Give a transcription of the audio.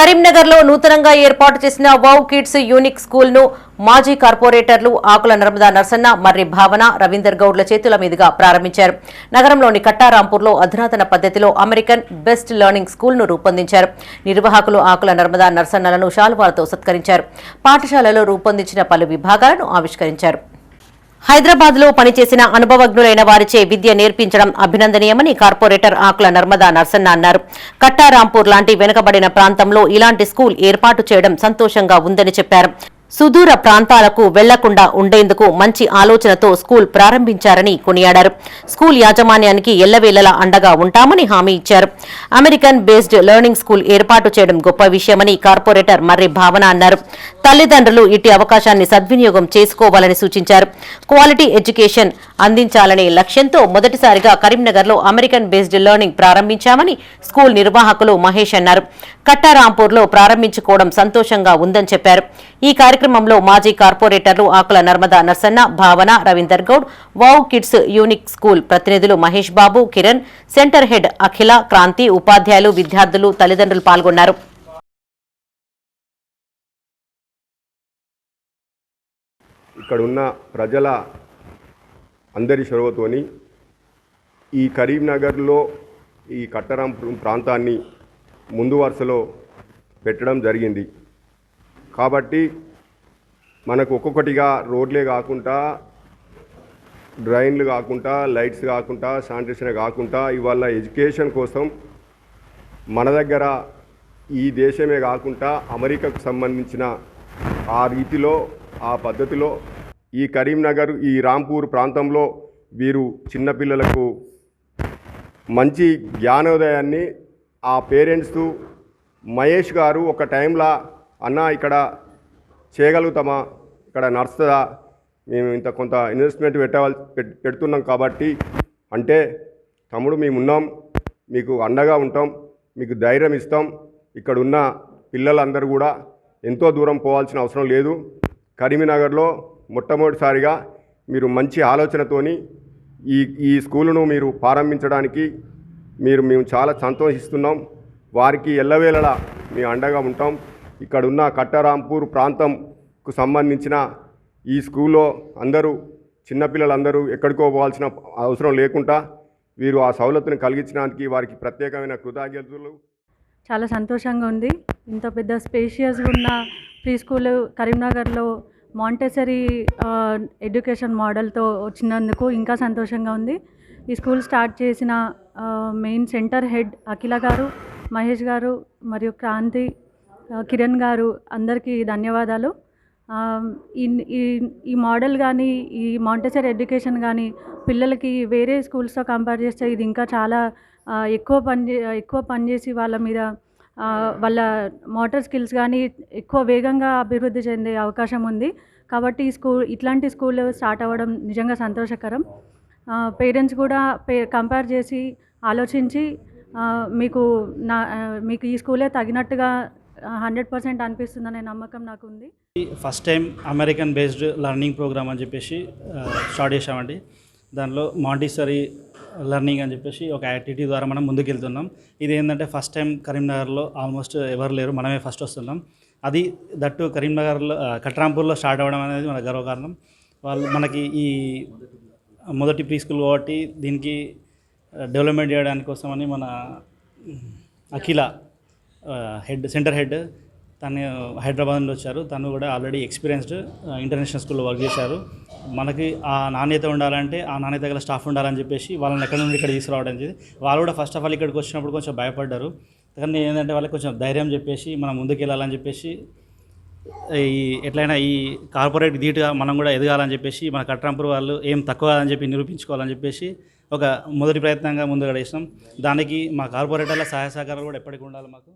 కరీంనగర్లో నూతనంగా ఏర్పాటు చేసిన వౌ కిడ్స్ యూనిక్ స్కూల్ను మాజీ కార్పొరేటర్లు ఆకుల నర్మదా నర్సన్న మర్రి భావన రవీందర్ గౌడ్ల చేతుల మీదుగా ప్రారంభించారు. నగరంలోని కట్టారాంపూర్లో అధునాతన పద్ధతిలో అమెరికన్ బెస్ట్ లెర్నింగ్ స్కూల్ను రూపొందించారు. నిర్వాహకులు ఆకుల నర్మదా నర్సన్నలను శాలువాలతో సత్కరించారు. పాఠశాలలో రూపొందించిన పలు విభాగాలను ఆవిష్కరించారు. హైదరాబాద్లో పనిచేసిన అనుభవజ్ఞులైన వారిచే విద్య నేర్పించడం అభినందనీయమని కార్పొరేటర్ ఆకుల నర్మదా నర్సన్న అన్నారు. కట్టారాంపూర్ లాంటి వెనుకబడిన ప్రాంతంలో ఇలాంటి స్కూల్ ఏర్పాటు చేయడం సంతోషంగా ఉందని చెప్పారు. సుదూర ప్రాంతాలకు వెళ్ళకుండా ఉండేందుకు మంచి ఆలోచనతో స్కూల్ ప్రారంభించారని కొనియాడారు. స్కూల్ యాజమాన్యానికి ఎల్లవేళలా అండగా ఉంటామని హామీ ఇచ్చారు. అమెరికన్ బేస్డ్ లెర్నింగ్ స్కూల్ ఏర్పాటు చేయడం గొప్ప విషయమని కార్పొరేటర్ మర్రి భావన అన్నారు. తల్లిదండ్రులు ఇట్టి అవకాశాన్ని సద్వినియోగం చేసుకోవాలని సూచించారు. క్వాలిటీ ఎడ్యుకేషన్ అందించాలనే లక్ష్యంతో మొదటిసారిగా కరీంనగర్లో అమెరికన్ బేస్డ్ లెర్నింగ్ ప్రారంభించామని స్కూల్ నిర్వాహకులు మహేష్ అన్నారు. కట్టారాంపూర్లో ప్రారంభించుకోవడం సంతోషంగా ఉందని చెప్పారు. ఈ కార్యక్రమంలో మాజీ కార్పొరేటర్లు Akula Narmada Narsanna Bhavana Ravinder Goud wow kids unique school ప్రతినిధులు మహేష్ బాబు కిరణ్ సెంటర్ హెడ్ అఖిల క్రాంతి ఉపాధ్యాయులు విద్యార్థులు తల్లిదండ్రులు పాల్గొన్నారు. ఇక్కడ ఉన్న ప్రజల అందరి చొరవతోని ఈ కరీంనగర్లో ఈ కట్టరాంపురం ప్రాంతాన్ని ముందు వరుసలో పెట్టడం జరిగింది. కాబట్టి మనకు ఒక్కొక్కటిగా రోడ్లే కాకుండా డ్రైన్లు కాకుండా లైట్స్ కాకుండా శానిటేషన్ కాకుండా ఇవాళ ఎడ్యుకేషన్ కోసం మన దగ్గర ఈ దేశమే కాకుండా అమెరికాకు సంబంధించిన ఆ రీతిలో ఆ పద్ధతిలో ఈ కరీంనగర్ ఈ రాంపూర్ ప్రాంతంలో వీరు చిన్నపిల్లలకు మంచి జ్ఞానోదయాన్ని ఆ పేరెంట్స్ మహేష్ గారు ఒక టైంలో అన్న ఇక్కడ చేయగలుగుతామా? ఇక్కడ నడుస్తుందా? మేము ఇంత కొంత ఇన్వెస్ట్మెంట్ పెట్టవల్ పెడుతున్నాం కాబట్టి. అంటే తమ్ముడు మేమున్నాం మీకు అండగా ఉంటాం. మీకు ధైర్యం ఇస్తాం. ఇక్కడ ఉన్న పిల్లలందరూ కూడా ఎంతో దూరం పోవాల్సిన అవసరం లేదు. కరీంనగర్లో మొట్టమొదటిసారిగా మీరు మంచి ఆలోచనతోని ఈ ఈ స్కూలును మీరు ప్రారంభించడానికి మీరు మేము చాలా సంతోషిస్తున్నాం. వారికి ఎల్లవేళలా మేము అండగా ఉంటాం. ఇక్కడున్న కట్టరాంపూర్ ప్రాంతంకు సంబంధించిన ఈ స్కూల్లో అందరూ చిన్నపిల్లలందరూ ఎక్కడికో పోవాల్సిన అవసరం లేకుండా వీరు ఆ సౌలతుని కలిగించడానికి వారికి ప్రత్యేకమైన కృతజ్ఞతలు. చాలా సంతోషంగా ఉంది. ఇంత పెద్ద స్పేషియస్గా ఉన్న ప్రీ స్కూల్ కరీంనగర్లో మాంటెసరీ ఎడ్యుకేషన్ మోడల్తో వచ్చినందుకు ఇంకా సంతోషంగా ఉంది. ఈ స్కూల్ స్టార్ట్ చేసిన మెయిన్ సెంటర్ హెడ్ అఖిల గారు మహేష్ గారు మరియు క్రాంతి కిరణ్ గారు అందరికీ ధన్యవాదాలు. ఈ ఈ మోడల్ కానీ ఈ మాంటెసర్ ఎడ్యుకేషన్ కానీ పిల్లలకి వేరే స్కూల్స్తో కంపేర్ చేస్తే ఇది ఇంకా చాలా ఎక్కువ పని చే- ఎక్కువ పనిచేసి వాళ్ళ మీద వాళ్ళ మోటార్ స్కిల్స్ కానీ ఎక్కువ వేగంగా అభివృద్ధి చెందే అవకాశం ఉంది. కాబట్టి ఈ స్కూల్ ఇట్లాంటి స్కూల్ స్టార్ట్ అవ్వడం నిజంగా సంతోషకరం. పేరెంట్స్ కూడా పే కంపేర్ చేసి ఆలోచించి మీకు నా మీకు ఈ స్కూలే తగినట్టుగా హండ్రెడ్ పర్సెంట్ అనిపిస్తుందనే నమ్మకం నాకు ఉంది first time American based learning programme అని చెప్పేసి స్టార్ట్ చేసామండి దానిలో మాంటిసరీ లెర్నింగ్ అని చెప్పేసి ఒక యాక్టివిటీ ద్వారా మనం ముందుకెళ్తున్నాం. ఇది ఏంటంటే ఫస్ట్ టైం కరీంనగర్లో ఆల్మోస్ట్ ఎవరు లేరు మనమే ఫస్ట్ వస్తున్నాం. అది దట్టు కరీంనగర్లో కట్రాంపూర్లో స్టార్ట్ అవ్వడం అనేది మన గర్వకారణం. వాళ్ళు మనకి ఈ మొదటి ప్రీ స్కూల్ కాబట్టి దీనికి డెవలప్మెంట్ చేయడానికి కోసమని మన అఖిల హెడ్ సెంటర్ హెడ్ తను హైదరాబాద్ నుండి వచ్చారు. తను కూడా ఆల్రెడీ ఎక్స్పీరియన్స్డ్ ఇంటర్నేషనల్ స్కూల్లో వర్క్ చేశారు. మనకి ఆ నాణ్యత ఉండాలంటే ఆ నాణ్యత గల స్టాఫ్ ఉండాలని చెప్పేసి వాళ్ళని ఎక్కడ నుండి ఇక్కడ తీసుకురావడం చేసి వాళ్ళు కూడా ఫస్ట్ ఆఫ్ ఆల్ ఇక్కడికి వచ్చినప్పుడు కొంచెం భయపడ్డారు. కానీ ఏంటంటే వాళ్ళకి కొంచెం ధైర్యం చెప్పేసి మనం ముందుకు వెళ్ళాలని చెప్పేసి ఈ ఎట్లయినా ఈ కార్పొరేట్ ధీటుగా మనం కూడా ఎదగాలని చెప్పేసి మన కట్రాంపూర్ వాళ్ళు ఏం తక్కువ అని చెప్పి నిరూపించుకోవాలని చెప్పేసి ఒక మొదటి ప్రయత్నంగా ముందుగా చేసినాం దానికి మా కార్పొరేటర్ల సహాయ సహకారాలు కూడా ఎప్పటికీ ఉండాలి మాకు.